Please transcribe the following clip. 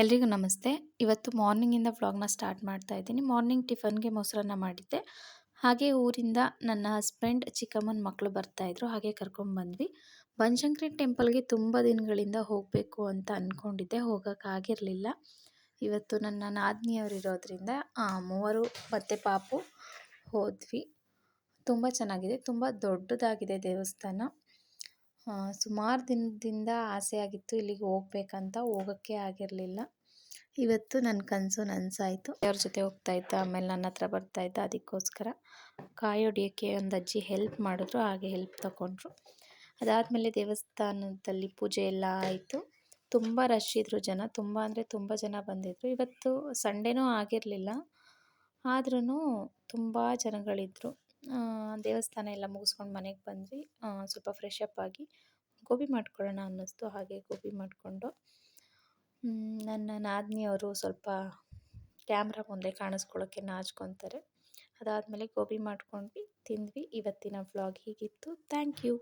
ಎಲ್ರಿಗೂ ನಮಸ್ತೆ. ಇವತ್ತು ಮಾರ್ನಿಂಗಿಂದ ವ್ಲಾಗ್ನ ಸ್ಟಾರ್ಟ್ ಮಾಡ್ತಾ ಇದ್ದೀನಿ. ಮಾರ್ನಿಂಗ್ ಟಿಫನ್ಗೆ ಮೊಸರನ್ನ ಮಾಡಿದ್ದೆ. ಹಾಗೆ ಊರಿಂದ ನನ್ನ ಹಸ್ಬೆಂಡ್, ಚಿಕ್ಕಮ್ಮನ ಮಕ್ಕಳು ಬರ್ತಾಯಿದ್ರು ಹಾಗೆ ಕರ್ಕೊಂಡ್ಬಂದ್ವಿ ಬನಶಂಕರಿ ಟೆಂಪಲ್ಗೆ ತುಂಬ ದಿನಗಳಿಂದ ಹೋಗಬೇಕು ಅಂತ ಅಂದ್ಕೊಂಡಿದ್ದೆ ಹೋಗೋಕ್ಕಾಗಿರಲಿಲ್ಲ ಇವತ್ತು ನನ್ನ ನಾದಿನಿಯವರು ಇರೋದ್ರಿಂದ ಮೂವರು ಮತ್ತು ಪಾಪು ಹೋದ್ವಿ. ತುಂಬ ಚೆನ್ನಾಗಿದೆ. ತುಂಬ ದೊಡ್ಡದಾಗಿದೆ ದೇವಸ್ಥಾನ. ಸುಮಾರು ದಿನದಿಂದ ಆಸೆ ಆಗಿತ್ತು ಇಲ್ಲಿಗೆ ಹೋಗ್ಬೇಕಂತ, ಹೋಗೋಕ್ಕೆ ಆಗಿರಲಿಲ್ಲ. ಇವತ್ತು ನನ್ನ ಕನಸು ನನಸಾಯಿತು. ಅವ್ರ ಜೊತೆ ಹೋಗ್ತಾ ಇದ್ದ, ಆಮೇಲೆ ನನ್ನ ಹತ್ರ ಬರ್ತಾ ಇದ್ದ, ಅದಕ್ಕೋಸ್ಕರ ಕಾಯಿ ಹೊಡಿಯೋಕ್ಕೆ ಒಂದು ಅಜ್ಜಿ ಹೆಲ್ಪ್ ಮಾಡಿದ್ರು, ಹಾಗೆ ಹೆಲ್ಪ್ ತಗೊಂಡ್ರು ಅದಾದಮೇಲೆ ದೇವಸ್ಥಾನದಲ್ಲಿ ಪೂಜೆ ಎಲ್ಲ ಆಯಿತು. ತುಂಬ ರಶ್ ಇದ್ದರು ಜನ, ತುಂಬ ಅಂದರೆ ತುಂಬ ಜನ ಬಂದಿದ್ದರು ಇವತ್ತು ಸಂಡೇನೂ ಆಗಿರಲಿಲ್ಲ. ಆದ್ರೂ ತುಂಬ ಜನಗಳಿದ್ದರು ದೇವಸ್ಥಾನ ಎಲ್ಲ ಮುಗಿಸ್ಕೊಂಡು ಮನೆಗೆ ಬಂದ್ವಿ. ಸ್ವಲ್ಪ ಫ್ರೆಶ್ ಅಪ್ ಆಗಿ ಗೋಬಿ ಮಾಡ್ಕೊಳ್ಳೋಣ ಅನ್ನಿಸ್ತು, ಹಾಗೆ ಗೋಬಿ ಮಾಡಿಕೊಂಡು. ನನ್ನ ನಾದಿನಿಯವರು ಸ್ವಲ್ಪ ಕ್ಯಾಮ್ರಾ ಮುಂದೆ ಕಾಣಿಸ್ಕೊಳ್ಳೋಕ್ಕೆ ನಾಚ್ಕೊತಾರೆ. ಅದಾದಮೇಲೆ ಗೋಬಿ ಮಾಡ್ಕೊಂಡ್ವಿ, ತಿಂದ್ವಿ. ಇವತ್ತಿನ ವ್ಲಾಗ್ ಹೀಗಿತ್ತು. Thank you